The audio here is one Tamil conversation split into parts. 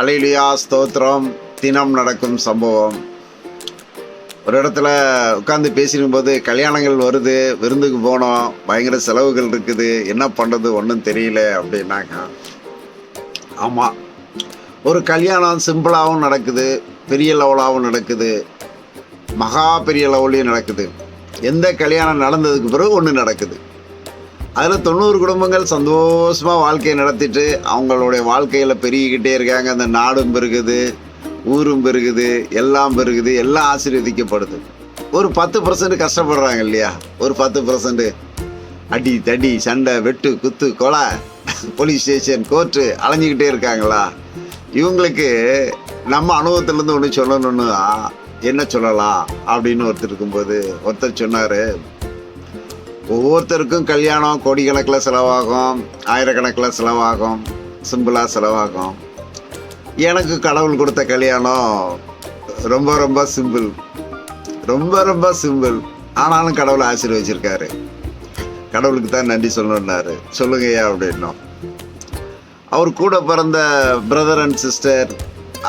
அலையிலியா ஸ்தோத்திரம். தினம் நடக்கும் சம்பவம். ஒரு இடத்துல உட்காந்து பேசிக்கும்போது கல்யாணங்கள் வருது விருந்துக்கு போனோம் பயங்கர செலவுகள் இருக்குது என்ன பண்ணுறது ஒன்றும் தெரியல அப்படின்னாங்க. ஆமாம் ஒரு கல்யாணம் சிம்பிளாகவும் நடக்குது பெரிய லெவலாகவும் நடக்குது மகா பெரிய லெவல்லையும் நடக்குது. எந்த கல்யாணம் நடந்ததுக்கு பிறகு ஒன்று நடக்குது. அதில் தொண்ணூறு குடும்பங்கள் சந்தோஷமாக வாழ்க்கையை நடத்திட்டு அவங்களுடைய வாழ்க்கையில் பெருகிக்கிட்டே இருக்காங்க. அந்த நாடும் பெருகுது ஊரும் பெருகுது எல்லாம் பெருகுது எல்லாம் ஆசீர்வதிக்கப்படுது. ஒரு பத்து பர்சன்ட் கஷ்டப்படுறாங்க இல்லையா? ஒரு பத்து பர்சன்ட் அடி தடி சண்டை வெட்டு குத்து கொலை போலீஸ் ஸ்டேஷன் கோர்ட்டு அலைஞ்சிக்கிட்டே இருக்காங்களா? இவங்களுக்கு நம்ம அனுபவத்திலேருந்து ஒன்று சொல்லணும்னு என்ன சொல்லலாம் அப்படின்னு ஒருத்தர் இருக்கும்போது ஒருத்தர் சொன்னார். ஒவ்வொருத்தருக்கும் கல்யாணம் கோடிக்கணக்கில் செலவாகும் ஆயிரக்கணக்கில் செலவாகும் சிம்பிளாக செலவாகும். எனக்கு கடவுள் கொடுத்த கல்யாணம் ரொம்ப ரொம்ப சிம்பிள். ரொம்ப ரொம்ப சிம்பிள். ஆனாலும் கடவுளை ஆசீர்வச்சிருக்காரு. கடவுளுக்கு தான் நன்றி சொல்லணுன்னாரு சொல்லுங்கய்யா அப்படின்னோம். அவர் கூட பிறந்த பிரதர் அண்ட் சிஸ்டர்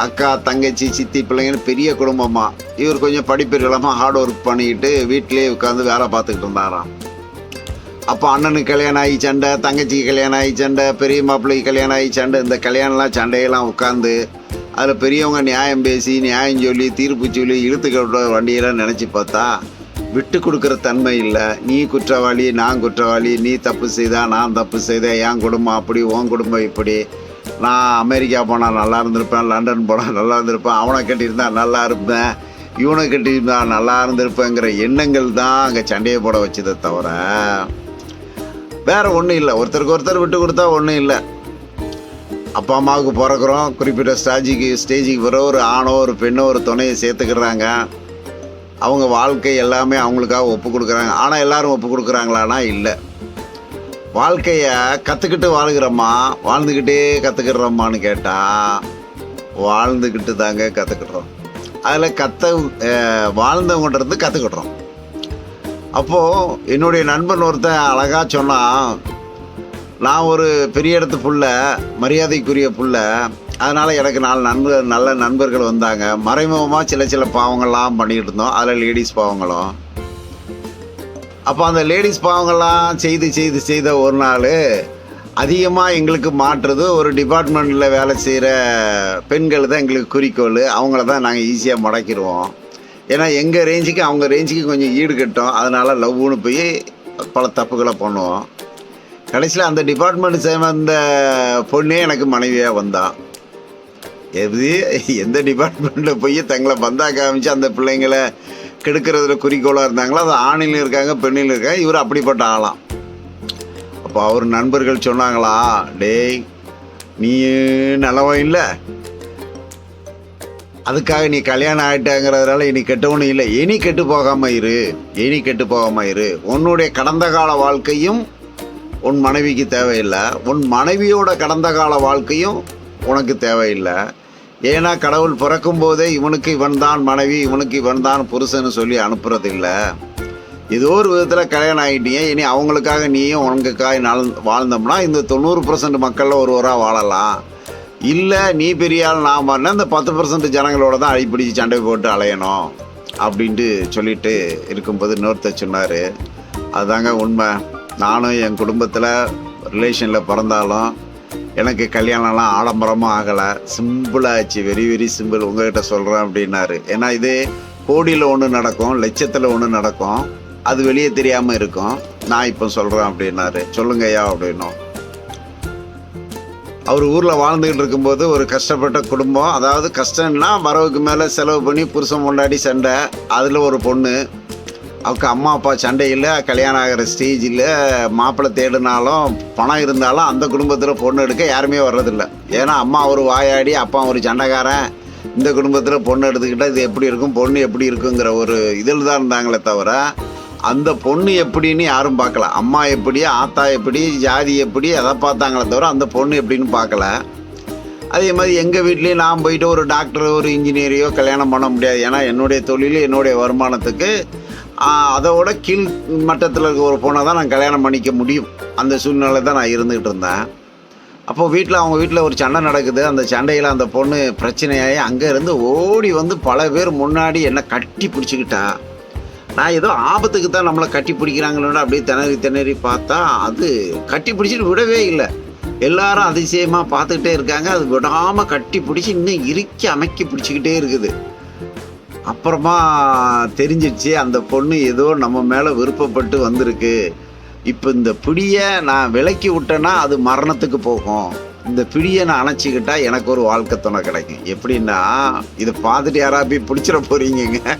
அக்கா தங்கச்சி சித்தி பிள்ளைங்கன்னு பெரிய குடும்பமாக இவர் கொஞ்சம் படிப்பு இல்லாமல் ஹார்ட் ஒர்க் பண்ணிக்கிட்டு வீட்டிலேயே உட்காந்து வேலை பார்த்துக்கிட்டு இருந்தாராம். அப்போ அண்ணனுக்கு கல்யாணம் ஆகி சண்டை தங்கச்சிக்கு கல்யாணம் ஆகி சண்டை பெரிய மாப்பிள்ளைக்கு கல்யாணம் ஆகி சண்டை இந்த கல்யாணம்லாம் சண்டையெல்லாம் உட்காந்து அதில் பெரியவங்க நியாயம் பேசி நியாயம் சொல்லி தீர்ப்பு சொல்லி இழுத்துக்கிற வண்டியெல்லாம் நினச்சி பார்த்தா விட்டு கொடுக்குற தன்மை இல்லை. நீ குற்றவாளி நான் குற்றவாளி நீ தப்பு செய்தா நான் தப்பு செய்தேன் என் குடும்பம் அப்படி உன் குடும்பம் இப்படி. நான் அமெரிக்கா போனால் நல்லா இருந்திருப்பேன் லண்டன் போனால் நல்லா இருந்திருப்பேன் அவனை கட்டியிருந்தா நல்லா இருப்பேன் இவனை கட்டியிருந்தா நல்லா இருந்திருப்பேங்கிற எண்ணங்கள் தான் அங்கே சண்டையை போட வச்சதை தவிர வேற ஒன்றும் இல்லை. ஒருத்தருக்கு ஒருத்தர் விட்டு கொடுத்தா ஒன்றும் இல்லை. அப்பா அம்மாவுக்கு பிறக்கிறோம். குறிப்பிட்ட ஸ்டாஜிக்கு ஸ்டேஜுக்கு பிறகு ஒரு ஆணோ ஒரு பெண்ணோ ஒரு துணையை சேர்த்துக்கிறாங்க. அவங்க வாழ்க்கை எல்லாமே அவங்களுக்காக ஒப்பு கொடுக்குறாங்க. ஆனால் எல்லாரும் ஒப்பு கொடுக்குறாங்களானா இல்லை. வாழ்க்கையை கற்றுக்கிட்டு வாழுகிறோமா வாழ்ந்துக்கிட்டே கற்றுக்கிறோமான்னு கேட்டால் வாழ்ந்துக்கிட்டு தாங்க கற்றுக்கிட்றோம் அதில் கற்று வாழ்ந்தவங்கன்றது கற்றுக்கிட்றோம் அப்போது என்னுடைய நண்பன் ஒருத்தன் அழகாக சொன்னான் நான் ஒரு பெரிய இடத்து புள்ள மரியாதைக்குரிய புள்ள. அதனால் எனக்கு நாலு நண்பர் நல்ல நண்பர்கள் வந்தாங்க. மறைமுகமாக சில சில பாவங்கள்லாம் பண்ணிக்கிட்டு இருந்தோம். அதில் லேடிஸ் பாவங்களும். அப்போ அந்த லேடிஸ் பாவங்கள்லாம் செய்து செய்து செய்த ஒரு நாள் அதிகமாக எங்களுக்கு மாற்றுறது ஒரு டிபார்ட்மெண்ட்டில் வேலை செய்கிற பெண்கள் தான் எங்களுக்கு குறிக்கோள். அவங்கள தான் நாங்கள் ஈஸியாக முடக்கிடுவோம். ஏன்னா எங்கள் ரேஞ்சுக்கு அவங்க ரேஞ்சுக்கு கொஞ்சம் ஈடு கட்டும். அதனால் லவ்னு போய் பல தப்புகளை பண்ணுவோம். கடைசியில் அந்த டிபார்ட்மெண்ட் சேர்ந்த பொண்ணே எனக்கு மனைவியாக வந்தான் எது? எந்த டிபார்ட்மெண்ட்டில் போய் தங்களை பந்தா காமிச்சு அந்த பிள்ளைங்களை கெடுக்கிறதுல குறிக்கோளாக இருந்தாங்களோ அது ஆணிலும் இருக்காங்க பெண்ணிலும் இருக்காங்க இவர் அப்படிப்பட்ட ஆளாம். அப்போ அவர் நண்பர்கள் சொன்னாங்களா டேய் நீ நல்லவன் இல்லை. அதுக்காக நீ கல்யாணம் ஆகிட்டாங்கிறதுனால இனி கெட்டவனும் இல்லை. இனி கெட்டு போகாமல் இரு. இனி கெட்டு போகாமல் இரு. உன்னுடைய கடந்த கால வாழ்க்கையும் உன் மனைவிக்கு தேவையில்லை. உன் மனைவியோட கடந்த கால வாழ்க்கையும் உனக்கு தேவையில்லை. ஏன்னா கடவுள் பிறக்கும் போதே இவனுக்கு இவன் தான் மனைவி இவனுக்கு இவன் தான் புருஷன்னு சொல்லி அனுப்புறதில்ல. ஏதோ ஒரு விதத்தில் கல்யாணம் ஆகிட்டீங்க இனி அவங்களுக்காக நீயும் உனக்குக்காக நாள் வாழ்ந்தோம்னா இந்த தொண்ணூறு பர்சன்ட் மக்களில் ஒருவராக வாழலாம். இல்லை நீ பெரிய ஆள் நான் பண்ண இந்த பத்து பர்சன்ட் ஜனங்களோட தான் அடிப்பிடிச்சு சண்டை போட்டு அலையணும் அப்படின்ட்டு சொல்லிட்டு இருக்கும்போது இன்னொருத்தர் சொன்னார். அதுதாங்க உண்மை. நானும் என் குடும்பத்தில் ரிலேஷனில் பிறந்தாலும் எனக்கு கல்யாணம்லாம் ஆடம்பரமாக ஆகலை. சிம்பிளாகிச்சு வெரி வெரி சிம்பிள் உங்ககிட்ட சொல்கிறேன் அப்படின்னாரு. ஏன்னா இது கோடியில் ஒன்று நடக்கும் லட்சத்தில் ஒன்று நடக்கும். அது வெளியே தெரியாமல் இருக்கும். நான் இப்போ சொல்கிறேன் அப்படின்னாரு. சொல்லுங்கய்யா அப்படின்னும். அவர் ஊரில் வாழ்ந்துக்கிட்டு இருக்கும்போது ஒரு கஷ்டப்பட்ட குடும்பம். அதாவது கஷ்டம்னா வரவுக்கு மேலே செலவு பண்ணி புருஷன் கொண்டாடி சண்டை. அதில் ஒரு பொண்ணு. அவங்க அம்மா அப்பா சண்டையில் கல்யாணம் ஆகிற ஸ்டேஜில் மாப்பிள்ளை தேடினாலும் பணம் இருந்தாலும் அந்த குடும்பத்தில் பொண்ணு எடுக்க யாருமே வர்றதில்ல. ஏன்னா அம்மா ஒரு வாயாடி அப்பா ஒரு சண்டைக்காரன். இந்த குடும்பத்தில் பொண்ணு எடுத்துக்கிட்டால் இது எப்படி இருக்கும் பொண்ணு எப்படி இருக்குங்கிற ஒரு இதில் தான் இருந்தாங்களே தவிர அந்த பொண்ணு எப்படின்னு யாரும் பார்க்கல. அம்மா எப்படி ஆத்தா எப்படி ஜாதி எப்படி அதை பார்த்தாங்களே தவிர அந்த பொண்ணு எப்படின்னு பார்க்கல. அதே மாதிரி எங்கள் வீட்லேயும் நான் போயிட்டு ஒரு டாக்டர் ஒரு இன்ஜினியரையோ கல்யாணம் பண்ண முடியாது. ஏன்னா என்னுடைய தொழில் என்னுடைய வருமானத்துக்கு அதோட கீழ் மட்டத்தில் இருக்க ஒரு பொண்ணை தான் நான் கல்யாணம் பண்ணிக்க முடியும். அந்த சூழ்நிலை தான் நான் இருந்துக்கிட்டு இருந்தேன். அப்போ வீட்டில் அவங்க வீட்டில் ஒரு சண்டை நடக்குது. அந்த சண்டையில் அந்த பொண்ணு பிரச்சனையாகி அங்கேருந்து ஓடி வந்து பல பேர் முன்னாடி என்னை கட்டி பிடிச்சிக்கிட்டா. நான் ஏதோ ஆபத்துக்கு தான் நம்மளை கட்டி பிடிக்கிறாங்களோன்னு அப்படியே திணறி திணறி பார்த்தா அது கட்டி பிடிச்சிட்டு விடவே இல்லை. எல்லாரும் அதிசயமாக பார்த்துக்கிட்டே இருக்காங்க. அது விடாமல் கட்டி பிடிச்சி இன்னும் இறுக்கி அமைக்கி பிடிச்சிக்கிட்டே இருக்குது. அப்புறமா தெரிஞ்சிடுச்சு அந்த பொண்ணு ஏதோ நம்ம மேலே விருப்பப்பட்டு வந்திருக்கு. இப்போ இந்த பிடியை நான் விலக்கி விட்டேன்னா அது மரணத்துக்கு போகும். இந்த பிடியை நான் அணைச்சிக்கிட்டா எனக்கு ஒரு வாழ்க்கை துணை கிடைக்கும். எப்படின்னா இதை பார்த்துட்டு யாராவது போய் பிடிச்சிட போகிறீங்க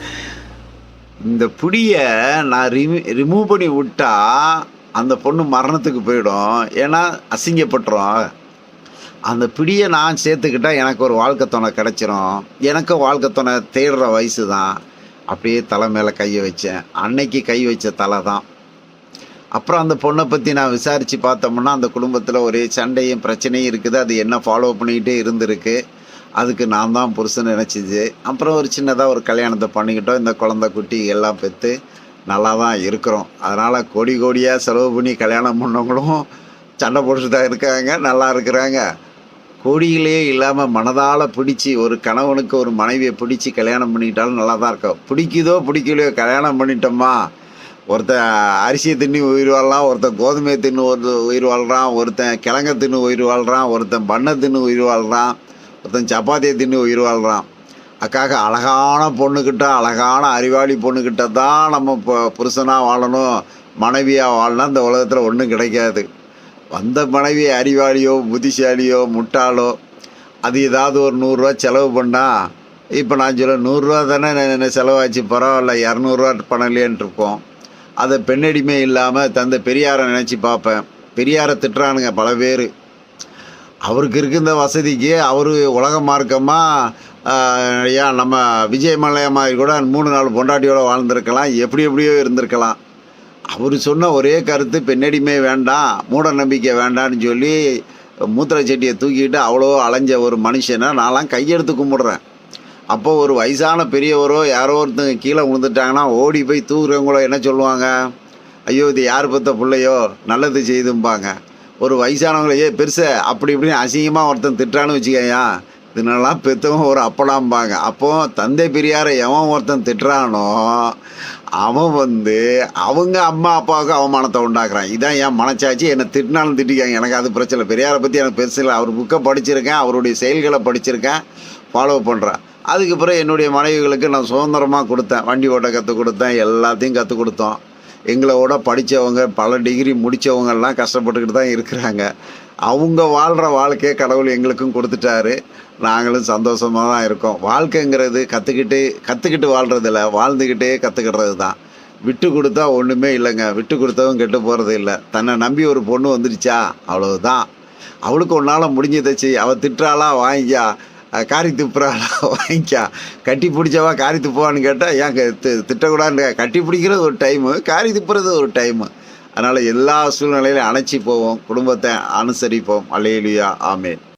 இந்த பிடியை நான் ரிமூ ரிமூவ் பண்ணி விட்டா அந்த பொண்ணு மரணத்துக்கு போயிடும். ஏன்னா அசிங்கப்பட்டுரும். அந்த பிடியை நான் சேர்த்துக்கிட்டால் எனக்கு ஒரு வாழ்க்கை துணை கிடச்சிரும். எனக்கும் வாழ்க்கை துணை தேடுற வயசு தான். அப்படியே தலை மேலே கையை வச்சேன். அன்னைக்கு கை வச்ச தலை தான். அப்புறம் அந்த பொண்ணை பற்றி நான் விசாரித்து பார்த்தோம்னா அந்த குடும்பத்தில் ஒரே சண்டையும் பிரச்சனையும் இருக்குது. அது என்ன ஃபாலோ பண்ணிக்கிட்டே இருந்திருக்கு. அதுக்கு நான் தான் புருஷன் நினச்சிச்சு அப்புறம் ஒரு சின்னதாக ஒரு கல்யாணத்தை பண்ணிக்கிட்டோம். இந்த குழந்த குட்டி எல்லாம் பெற்று நல்லா தான் இருக்கிறோம். அதனால் கோடி கோடியாக செலவு பண்ணி கல்யாணம் பண்ணவங்களும் சண்டை போட்டுட்டு தான் இருக்காங்க. நல்லா இருக்கிறாங்க. கோடியிலே இல்லாமல் மனதால் பிடிச்சி ஒரு கணவனுக்கு ஒரு மனைவியை பிடிச்சி கல்யாணம் பண்ணிக்கிட்டாலும் நல்லா தான் இருக்கும். பிடிக்குதோ பிடிக்கலையோ கல்யாணம் பண்ணிட்டோமா? ஒருத்தன் அரிசியை தின்னு உயிர் வாழலாம் ஒருத்தன் கோதுமையை தின்னு ஒரு உயிர் வாழ்கிறான் ஒருத்தன் கிழங்க தின்னு உயிர் வாழ்கிறான் ஒருத்தன் பண்ணை தின்னு உயிர் வாழ்கிறான் ஒருத்தன் சப்பாத்தியை தின்னு உயிர் வாழ்கிறான் அக்காக அழகான பொண்ணுக்கிட்ட அழகான அறிவாளி பொண்ணுக்கிட்ட தான் நம்ம இப்போ புருஷனாக வாழணும் மனைவியாக வாழணும் இந்த உலகத்தில் ஒன்றும் கிடைக்காது. வந்த மனைவி அறிவாளியோ புத்திசாலியோ முட்டாளோ அது ஏதாவது ஒரு நூறுரூவா செலவு பண்ணால் இப்போ நான் சொல்ல நூறுரூவா தானே நான் செலவாச்சு பரவாயில்ல இரநூறுவா பண்ணலையேன்ட்டு இருப்போம் அதை பெண்ணடிமை இல்லாமல் தந்த பெரியாரை நினச்சி பார்ப்பேன். பெரியாரை திட்டுறானுங்க பல பேர். அவருக்கு இருக்க இந்த வசதிக்கு அவர் உலக மார்க்கமாக ஏன் நம்ம விஜய் மல்லையா மாதிரி கூட மூணு நாள் பொண்டாட்டியோட வாழ்ந்திருக்கலாம் எப்படி எப்படியோ இருந்திருக்கலாம். அவர் சொன்ன ஒரே கருத்து பெண்ணடிமை வேண்டாம் மூட நம்பிக்கை வேண்டாம்னு சொல்லி மூத்திர செட்டியை தூக்கிட்டு அவ்வளோ அலைஞ்ச ஒரு மனுஷனை நான்லாம் கையெடுத்து கும்பிடுறேன். அப்போ ஒரு வயசான பெரியவரோ யாரோ ஒருத்தங்க கீழே விழுந்துட்டாங்கன்னா ஓடி போய் தூக்குறவங்களோ என்ன சொல்லுவாங்க? ஐயோ இது யார் பத்த பிள்ளையோ? நல்லது செய்தும்பாங்க. ஒரு வயசானவங்களையே ஏ பெருசை அப்படி இப்படின்னு அசிங்கமாக ஒருத்தன் திட்டுறான்னு வச்சுக்கோயா. இதனெல்லாம் பெற்றவங்க ஒரு அப்பலாம்பாங்க. அப்போ தந்தை பெரியாரை எவன் ஒருத்தன் திட்டுறானோ அவன் வந்து அவங்க அம்மா அப்பாவுக்கு அவமானத்தை உண்டாக்குறான். இதான் என் மனச்சாச்சு என்னை திட்டினாலும் திட்டிக்காங்க. எனக்கு அது பிரச்சனை. பெரியாரை பற்றி எனக்கு பெருசு இல்லை. அவர் புக்கை படிச்சிருக்கேன். அவருடைய செயல்களை படிச்சிருக்கேன். ஃபாலோ பண்ணுறேன் அதுக்கப்புறம் என்னுடைய மனைவிகளுக்கு நான் சுதந்திரமாக கொடுத்தேன். வண்டி ஓட்ட கற்றுக் கொடுத்தேன். எல்லாத்தையும் கற்றுக் கொடுத்தோம். எங்களோட படித்தவங்க பல டிகிரி முடித்தவங்கெல்லாம் கஷ்டப்பட்டுக்கிட்டு தான் இருக்கிறாங்க. அவங்க வாழ்கிற வாழ்க்கையை கடவுள் எங்களுக்கும் கொடுத்துட்டாரு. நாங்களும் சந்தோஷமாக தான் இருக்கோம். வாழ்க்கைங்கிறது கற்றுக்கிட்டு கற்றுக்கிட்டு வாழ்கிறதில்ல வாழ்ந்துக்கிட்டே கற்றுக்கிடுறது தான். விட்டு கொடுத்தா ஒன்றுமே இல்லைங்க. விட்டு கொடுத்தவங்க கெட்டு போகிறது இல்லை. தன்னை நம்பி ஒரு பொண்ணு வந்துடுச்சா அவ்வளவுதான். அவளுக்கு ஒன்றால் முடிஞ்சதை செய். அவள் திட்டுறாளா? வாங்கிக்கா. காரி துப்புறாளா வாங்கிக்கா. கட்டி பிடிச்சவா காரி துப்புவான்னு கேட்டால் ஏன் தி- திட்டக்கூடாதுன்னு கட்டி பிடிக்கிறது ஒரு டைமு காரி துப்புறது ஒரு டைமு அதனால் எல்லா சூழ்நிலையிலும் அணைச்சி போவோம் குடும்பத்தை அனுசரிப்போம். அலையிலியா ஆமேன்.